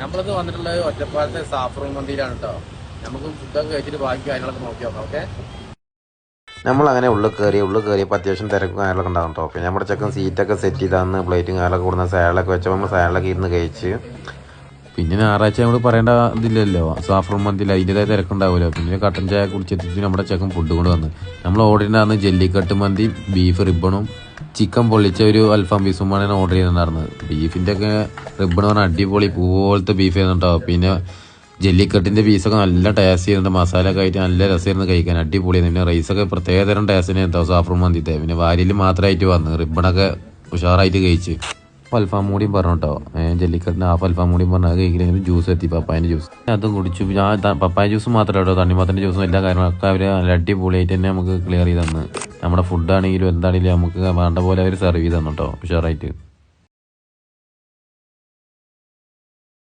നമ്മളിത് വന്നിട്ടുള്ളത് ഒറ്റപ്പാലത്തെ സാഫ്രൂൺ മന്തിയിലാണ് കേട്ടോ നമുക്ക് ഫുഡൊക്കെ കഴിച്ചിട്ട് ബാക്കി കാര്യങ്ങളൊക്കെ നോക്കി നോക്കാം ഓക്കെ? നമ്മൾ അങ്ങനെ ഉള്ളിൽ കയറി ഉള്ളിൽ കയറിയപ്പോൾ അത്യാവശ്യം തിരക്കും കാര്യങ്ങളൊക്കെ ഉണ്ടാകും കേട്ടോ പിന്നെ നമ്മുടെ ചെക്കൻ സീറ്റൊക്കെ സെറ്റ് ചെയ്താന്ന് പ്ലേറ്റും കാര്യങ്ങളൊക്കെ കൊടുന്ന സാലഡൊക്കെ വെച്ചപ്പോൾ നമ്മൾ സാലഡൊക്കെ ഇരുന്ന് കഴിച്ച്. പിന്നെ ഞായറാഴ്ച നമ്മൾ പറയേണ്ട ഇതില്ലല്ലോ. സാഫ്രോൺ മന്തിയിൽ അതിന്റെതായ തിരക്കുണ്ടാവുമല്ലോ. പിന്നെ കട്ടൻ ചായ കുടിച്ചെത്തിച്ച് നമ്മുടെ ചെക്കൻ ഫുഡ് കൊണ്ട് വന്ന്. നമ്മൾ ഓർഡർ ചെയ്യുന്നതാണ് ജെല്ലിക്കട്ട് മന്തി ബീഫ് റിബണും ചിക്കൻ പൊള്ളിച്ച ഒരു അൽഫാം പീസുമാണ് ഓർഡർ ചെയ്തിട്ടുണ്ടായിരുന്നത്. ബീഫിന്റെ ഒക്കെ റിബൺ പറഞ്ഞാൽ അടിപൊളി പോലത്തെ ബീഫ് ആയിരുന്നുണ്ടോ പിന്നെ ജല്ലിക്കട്ടിന്റെ പീസൊക്കെ നല്ല ടേസ്റ്റ് ചെയ്യുന്നുണ്ട് മസാല ഒക്കെ ആയിട്ട് നല്ല രസമായിരുന്നു കഴിക്കാൻ. അടിപൊളിയായിരുന്നു. പിന്നെ റൈസൊക്കെ പ്രത്യേകതരം ടേസ്റ്റിന് കേട്ടോ സാഫർ മന്തിത്തെ പിന്നെ വാരിയിൽ മാത്രമായിട്ട് വന്ന് റിബണൊക്കെ ഉഷാറായിട്ട് കഴിച്ച്. അൽഫാം മൂടിയും പറഞ്ഞു കേട്ടോ ജെല്ലിക്കട്ടിന് ഹാഫ് അൽഫാം മൂടിയും പറഞ്ഞു. അത് കഴിക്കണമെങ്കിൽ ജ്യൂസ് എത്തി. പപ്പായന്റെ ജ്യൂസ് അതും കുടിച്ചു. ഞാൻ പപ്പായ ജ്യൂസ് മാത്രമേ കേട്ടോ തണ്ണിമത്തന്റെ ജ്യൂസും എല്ലാ കാര്യങ്ങളൊക്കെ അവർ നല്ല അടിപൊളിയായിട്ട് തന്നെ നമുക്ക് ക്ലിയർ ചെയ്ത് തന്ന്. നമ്മുടെ ഫുഡാണെങ്കിലും എന്താണെങ്കിലും നമുക്ക് വേണ്ട പോലെ അവർ സെർവ് ചെയ്ത് തന്നു കേട്ടോ ഉഷാറായിട്ട്.